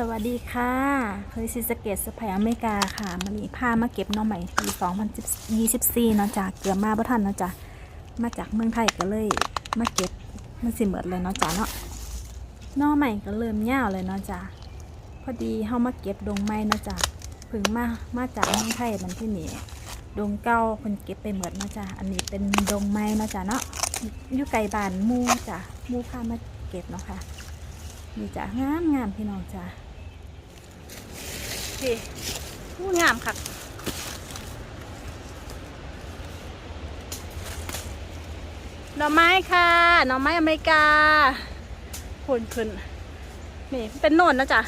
สวัสดีค่ะเคยซิสเกตสไปอเมริกาค่ะมันนี้ามาเก็บน้องใหม่ปี2024เนาะจ้ะเกือบมาบ่ทันเนาะจ้ะมาจากเมืองไทยก็เลยมาเก็บมันสิเหมือดเลยเนาะจ้ะเนาะน้องใหม่ก็เริ่มยวเลยเนาะจ้ะพอดีเฮามาเก็บดงไม้เนาะจ้ะเพิ่งมามาจากเมืองไทยมันที่นี่ดงเก่าเพิ่นเก็บไปเหมือดเนาะจ้ะอันนี้เป็นดงไม้เนาะจ้ะเนาะอยู่ไกลบ้านมู่จ้ะมู่พามาเก็บเนาะค่ะ นี่จ้ะงามงามพี่น้องจ้ะพี่พูงามค่ะหน่อไม้ค่ะหน่อไม้อเมริกาพุ่นขึ้นนี่เป็นโนนนะจ๊ะ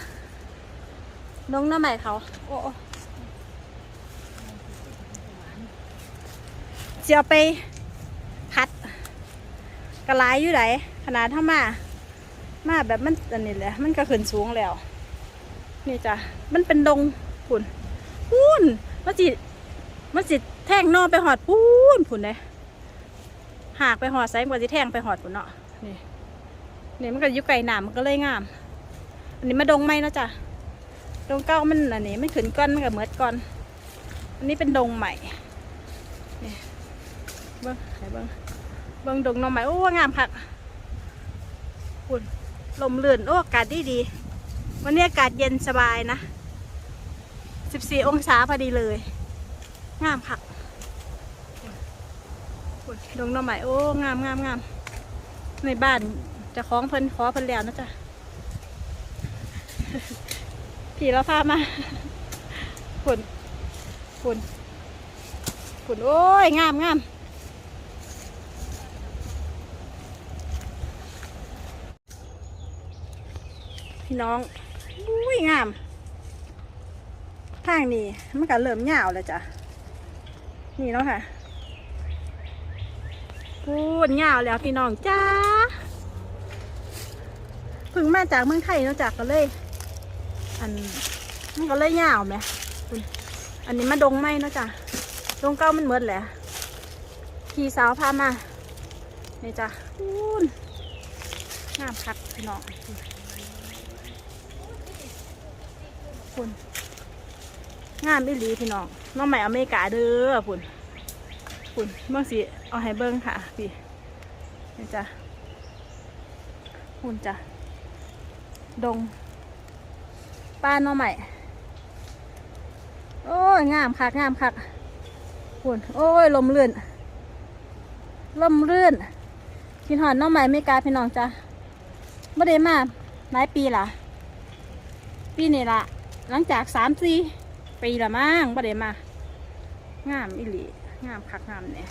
ลงหน้าใหม่เขาโอ้โอ้จะเอาไปพัดกระไรอยู่ไหนขนาดเท่ามา มาแบบมันอันนี้แหละ มันก็ขึ้นสูงแล้ว นี่จ้ะ มันเป็นดงพุ่นพูนมันจิมันจิแท่งนอไปหอดพูนพุ่นเลยหากไปหอดไซกว่าจิแท่งไปหอดพุ่นเนาะ นี่นี่มันก็ยุไก่หนามมันก็เลยงาม อันนี้มาดงไหมนะจ้ะดงเก้ามันอันนี้ไม่ขึ้นก้อนมันก็เหมือดก้อน อันนี้เป็นดงใหม่นี่เบิ้งไหนเบิ้งเบิ้งดงน้องใหม่โอ้งามคักพุ่น ลมเลื่อนโอ้อากาศดีดี วันนี้อากาศเย็นสบายนะ 14 องศาพอดีเลย งามค่ะดงหน่อไม้โอ้ งามงามงามในบ้านจะคล้องเพิ่นขอเพิ่นแล้วนะจ๊ะผีเราพามาฝุ่นฝุ่นฝุ่นโอ้ย งามงาม พี่น้องอุ้ยงาม ทางนี้มันก็เริ่มยาวแล้วจ้ะ นี่เนาะค่ะพูดยาวแล้วพี่น้องจ้าเพิ่งมาจากเมืองไทยเนาะจากก็เลย อันมันก็เลยยาวไหมอันนี้มาดงไม้เนาะจ้ะดงเก้ามันเหมือนแหละพี่สาวพามานี่จ้ะพูนงามคักพี่น้อง คุณงามอีหลีพี่น้องน้องใหม่อเมริกาเด้อคุณคุณเมื่อสิเอาให้เบิ้งค่ะพี่นี่จ้ะคุณจ้ะดงป้าน้องใหม่โอ้ยงามคักงามคักคุณโอ้ยลมเลื่อนลมเลื่อนกินหอนน้องใหม่อเมริกาพี่น้องจ้ะไม่ได้มาหลายปีละปีนี้ละ หลังจากสามสี่ปีละมั้งประเดี๋ยวมางามอิหลีงามคักงามเนี่ย